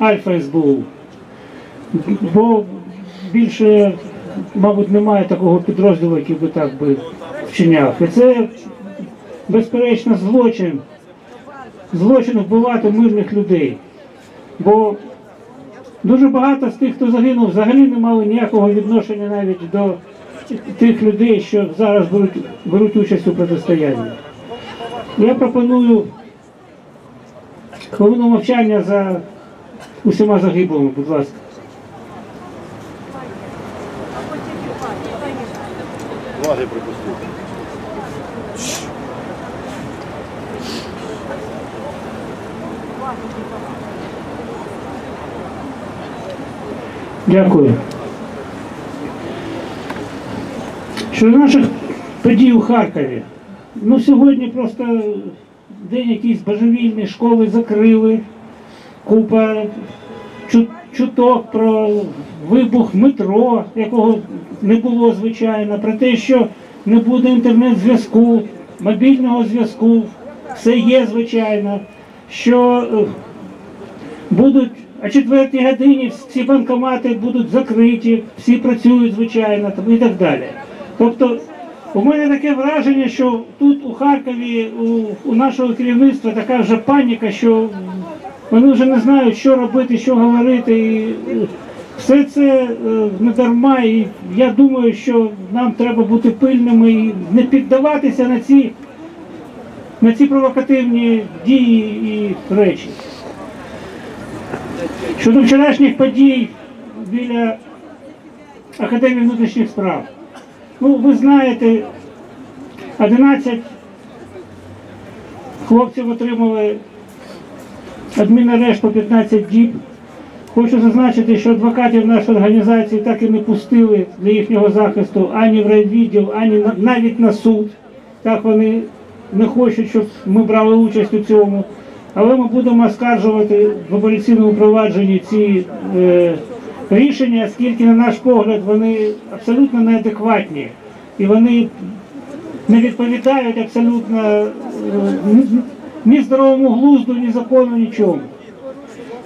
Альфа СБУ. Бо більше, мабуть, немає такого підрозділу, який би так би вчиняв. І це, безперечно, злочин. Злочин вбивати мирних людей. Бо дуже багато з тих, хто загинув, взагалі не мали ніякого відношення навіть до тих людей, що зараз беруть, беруть участь у протистоянні. Я пропоную хвилину мовчання за усіма загиблими, будь ласка. Влаги припустити. Дякую. Щодо наших подій у Харкові. Ну, сьогодні просто день якийсь божевільний, школи закрили, купа чу- чуток про вибух метро, якого не було звичайно, про те, що не буде інтернет-зв'язку, мобільного зв'язку, все є звичайно, що е, будуть о четвертій годині всі банкомати будуть закриті, всі працюють звичайно і так далі. Тобто у мене таке враження, що тут у Харкові у, у нашого керівництва така вже паніка, що вони вже не знають, що робити, що говорити. І все це е, не дарма. І я думаю, що нам треба бути пильними і не піддаватися на ці, на ці провокативні дії і речі. Щодо вчорашніх подій біля Академії внутрішніх справ. Ну, ви знаєте, 11 хлопців отримали адмінарешт по 15 діб. Хочу зазначити, що адвокатів нашої організації так і не пустили для їхнього захисту ані в райвідділ, ані навіть на суд. Так вони не хочуть, щоб ми брали участь у цьому. Але ми будемо оскаржувати в апеляційному провадженні ці е, рішення, оскільки, на наш погляд, вони абсолютно неадекватні і вони не відповідають абсолютно е, ні, здоровому глузду, ні закону, нічому.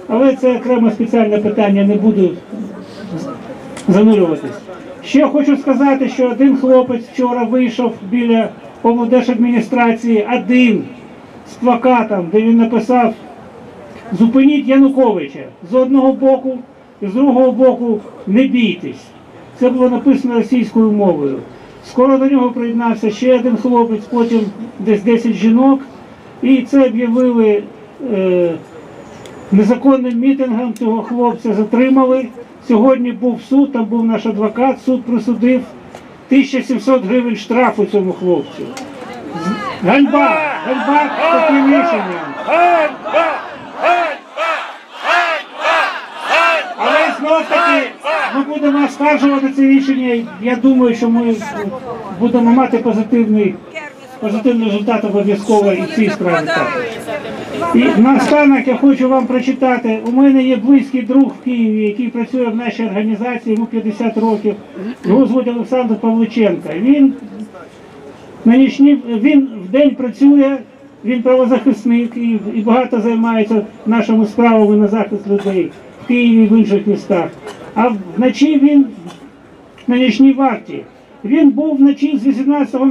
Але це окреме спеціальне питання, не буду занурюватись. Ще хочу сказати, що один хлопець вчора вийшов біля облдержадміністрації, один з плакатом, де він написав Зупиніть Януковича з одного боку і з другого боку не бійтесь. Це було написано російською мовою. Скоро до нього приєднався ще один хлопець, потім десь 10 жінок. І це об'явили е, незаконним мітингом цього хлопця, затримали. Сьогодні був суд, там був наш адвокат, суд присудив 1700 гривень штрафу цьому хлопцю. Ганьба! Ганьба таким рішенням. Але знову таки ми будемо оскаржувати це рішення. Я думаю, що ми будемо мати позитивний, позитивний результат обов'язково і в цій справі. І наостанок я хочу вам прочитати. У мене є близький друг в Києві, який працює в нашій організації, йому 50 років. Його Олександр Павличенко. Він на нічні він в день працює, він правозахисник і, і багато займається нашими справами на захист людей в Києві і в інших містах. А вночі він на нічній варті. Він був вночі з 18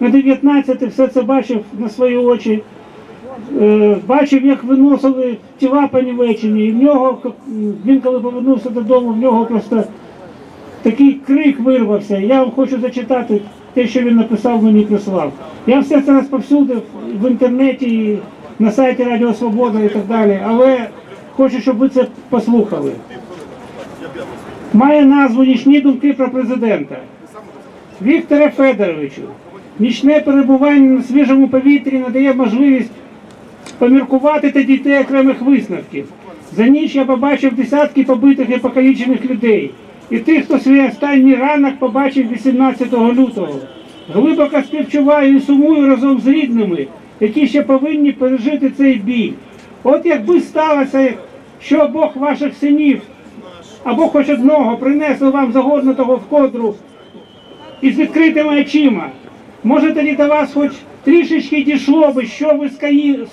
на 19, все це бачив на свої очі. Е, Бачив, як виносили тіла по і в нього, він коли повернувся додому, в нього просто такий крик вирвався. Я вам хочу зачитати те, що він написав мені прислав. Я все це розповсюдив в інтернеті, на сайті Радіо Свобода і так далі, але хочу, щоб ви це послухали. Має назву Нічні думки про президента. Вікторе Федоровичу, нічне перебування на свіжому повітрі надає можливість поміркувати та дійти окремих висновків. За ніч я побачив десятки побитих і покалічених людей. І тих, хто свій останній ранок побачив 18 лютого. Глибоко співчуваю і сумую разом з рідними, які ще повинні пережити цей бій. От якби сталося, що обох ваших синів, або хоч одного принесли вам загорнутого в кодру із відкритими очима. Може тоді до вас хоч трішечки дійшло би, що ви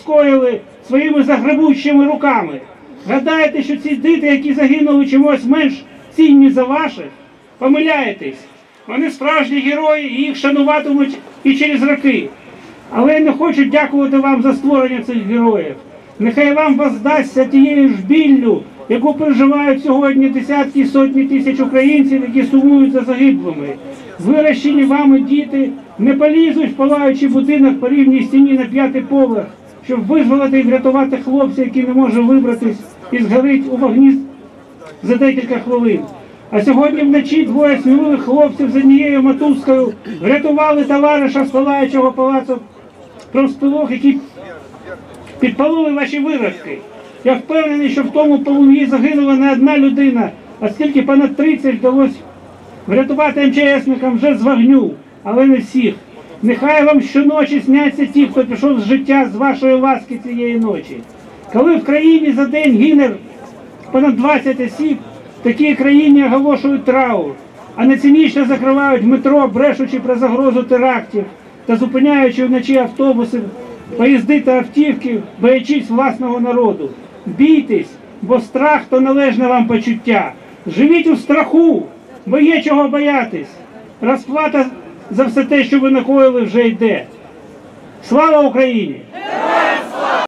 скоїли своїми загребущими руками. Гадаєте, що ці діти, які загинули чимось менш цінні за ваших, помиляєтесь. Вони справжні герої і їх шануватимуть і через роки. Але я не хочу дякувати вам за створення цих героїв. Нехай вам воздасться тією ж біллю, яку переживають сьогодні десятки і сотні тисяч українців, які сумують за загиблими. Вирощені вами діти не полізуть в палаючий будинок по рівній стіні на п'ятий поверх, щоб визволити і врятувати хлопця, який не може вибратись і згорить у вогні за декілька хвилин. А сьогодні вночі двоє сміливих хлопців з однією мотузкою врятували товариша з палаючого палацу профспілок, які підпалили ваші виродки. Я впевнений, що в тому полум'ї загинула не одна людина, а скільки понад 30 вдалося врятувати МЧСникам вже з вогню, але не всіх. Нехай вам щоночі сняться ті, хто пішов з життя з вашої ласки цієї ночі. Коли в країні за день гине понад 20 осіб, в такій країні оголошують траур, а не цинічно закривають метро, брешучи про загрозу терактів та зупиняючи вночі автобуси, поїзди та автівки, боячись власного народу. Бійтесь, бо страх то належне вам почуття. Живіть у страху, бо є чого боятись. Розплата за все те, що ви накоїли, вже йде. Слава Україні!